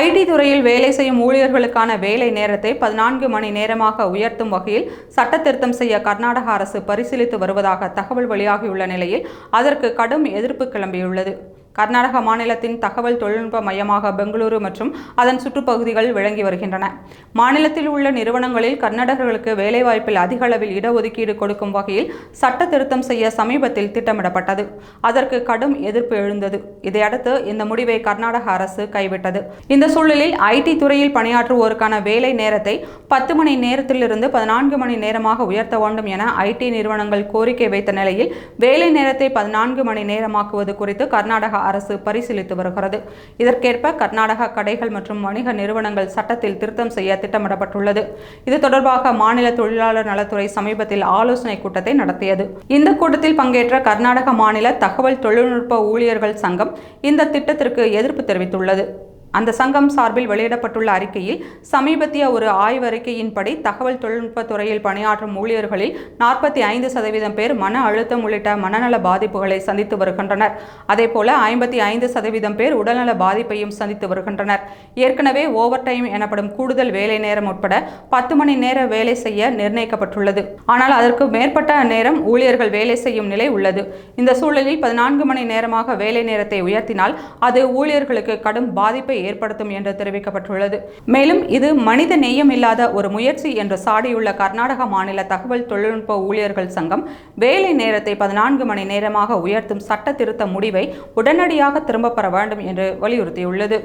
ID துறையில் வேலை செய்யும் ஊழியர்களுக்கான வேலை நேரத்தை பதினான்கு மணி நேரமாக உயர்த்தும் வகையில் சட்ட திருத்தம் செய்ய கர்நாடக அரசு பரிசீலித்து வருவதாக தகவல் வெளியாகியுள்ள நிலையில் அதற்கு கடும் எதிர்ப்பு கிளம்பியுள்ளது. கர்நாடக மாநிலத்தின் தகவல் தொழில்நுட்ப மையமாக பெங்களூரு மற்றும் அதன் சுற்றுப்பகுதிகள் விளங்கி வருகின்றன. மாநிலத்தில் உள்ள நிறுவனங்களில் கர்நாடகர்களுக்கு வேலைவாய்ப்பில் அதிக அளவில் இடஒதுக்கீடு கொடுக்கும் வகையில் சட்ட திருத்தம் செய்ய சமீபத்தில் திட்டமிடப்பட்டது. அதற்கு கடும் எதிர்ப்பு எழுந்தது. இதையடுத்து இந்த முடிவை கர்நாடக அரசு கைவிட்டது. இந்த சூழலில் ஐடி துறையில் பணியாற்றுவோருக்கான வேலை நேரத்தை பத்து மணி நேரத்திலிருந்து பதினான்கு மணி நேரமாக உயர்த்த வேண்டும் என ஐடி நிறுவனங்கள் கோரிக்கை வைத்த நிலையில் வேலை நேரத்தை பதினான்கு மணி நேரமாக்குவது குறித்து கர்நாடக அரசு பரிசீலித்து வருகிறது. இதற்கேற்ப கர்நாடக கடைகள் மற்றும் வணிக நிறுவனங்கள் சட்டத்தில் திருத்தம் செய்ய திட்டமிடப்பட்டுள்ளது. இது தொடர்பாக மாநில தொழிலாளர் நலத்துறை சமீபத்தில் ஆலோசனை கூட்டத்தை நடத்தியது. இந்த கூட்டத்தில் பங்கேற்ற கர்நாடக மாநில தகவல் தொழில்நுட்ப ஊழியர்கள் சங்கம் இந்த திட்டத்திற்கு எதிர்ப்பு தெரிவித்துள்ளது. அந்த சங்கம் சார்பில் வெளியிடப்பட்டுள்ள அறிக்கையில் சமீபத்திய ஒரு ஆய்வறிக்கையின்படி தகவல் தொழில்நுட்ப துறையில் பணியாற்றும் ஊழியர்களில் நாற்பத்தி ஐந்து சதவீதம் பேர் மன அழுத்தம் உள்ளிட்ட மனநல பாதிப்புகளை சந்தித்து வருகின்றனர். அதேபோல ஐம்பத்தி ஐந்து சதவீதம் பேர் உடல்நல பாதிப்பையும் சந்தித்து வருகின்றனர். ஏற்கனவே ஓவர் டைம் எனப்படும் கூடுதல் வேலை நேரம் உட்பட பத்து மணி நேர வேலை செய்ய நிர்ணயிக்கப்பட்டுள்ளது. ஆனால் அதற்கு மேற்பட்ட நேரம் ஊழியர்கள் வேலை செய்யும் நிலை உள்ளது. இந்த சூழலில் பதினான்கு மணி நேரமாக வேலை நேரத்தை உயர்த்தினால் அது ஊழியர்களுக்கு கடும் பாதிப்பை ஏற்படுத்தும் என்று தெரிவிக்கப்பட்டுள்ளது. மேலும் இது மனித நேயம் இல்லாத ஒரு முயற்சி என்று சாடியுள்ள கர்நாடக மாநில தகவல் தொழில்நுட்ப ஊழியர்கள் சங்கம் வேலை நேரத்தை பதினான்கு மணி நேரமாக உயர்த்தும் சட்ட திருத்த முடிவை உடனடியாக திரும்பப் பெற வேண்டும் என்று வலியுறுத்தியுள்ளது.